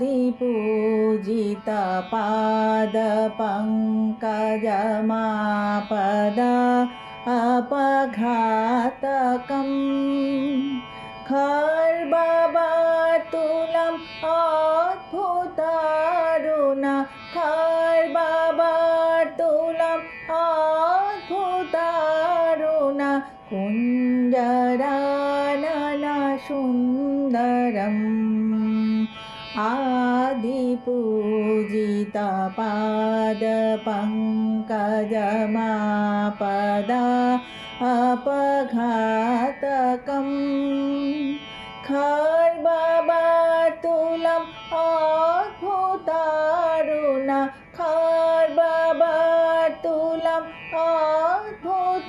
आदिपूजिता पादपङ्कजमापदा अपघातकम् खर्बबातुलम् अद्भुतारुण खर्बबातुलम् अद्भुतारुण कुञ्जराननसुन्दरम् आदिपूजिता पादपङ्कजमापदा अपघातकम् खर्बबातुलम् अद्भुतारुण खर्बबातुलम् अद्भुतारुण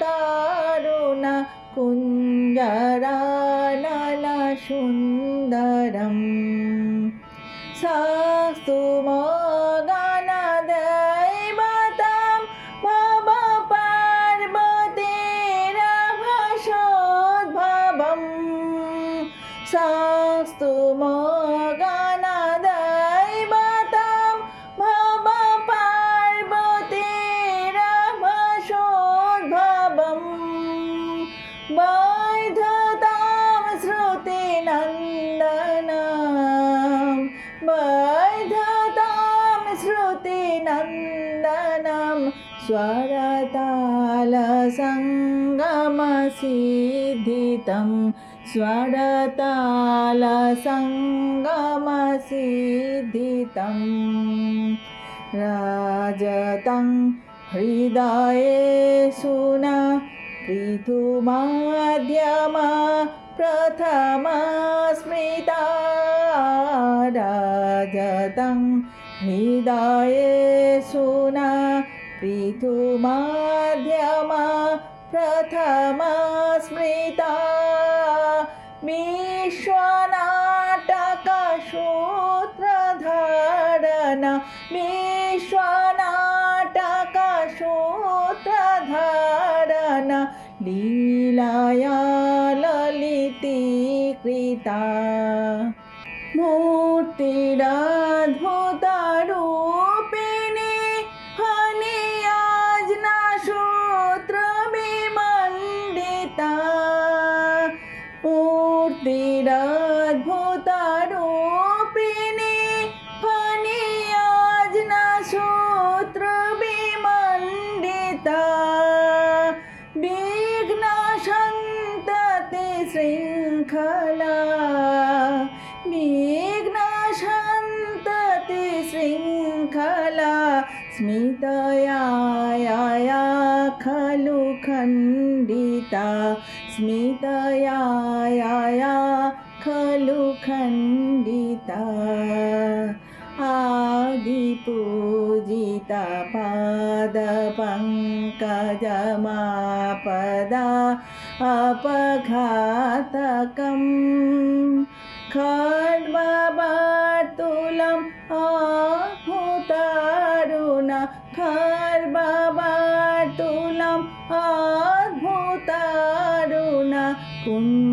শ্বাস গানা দেয় বাতাম বাবা পার্বতীর ভাষদ ভাবম। শ্বাস গানা स्वरतालसङ्गमसिद्धितं स्वरतालसङ्गमसिद्धितं राजतं हृदये सुना पृथुमाद्यमा प्रथमा स्मृता। राजतं हृदये सुना पृथुमाद्यमा प्रथमा स्मृता विश्वनाटकसूत्रधारण विश्वनाटकसूत्रधारण लीलाया ललितीकृता मूर्तिरद्भुतरूपिणी তেরাদ্ভুতারো প্রেণে ফনে আজ না সূত্র বিমণ্ডিতা। বিঘ্ন সন্ততে শৃঙ্খলা। বিঘ্ন সন্ততে শৃঙ্খ खलु खण्डिता स्मितया खलु खण्डिता आदिपूजिता पादपङ्कजमापदा अपघातकम् কার বাবার তুলাম অদ্ভুতারুণা কুণ্ড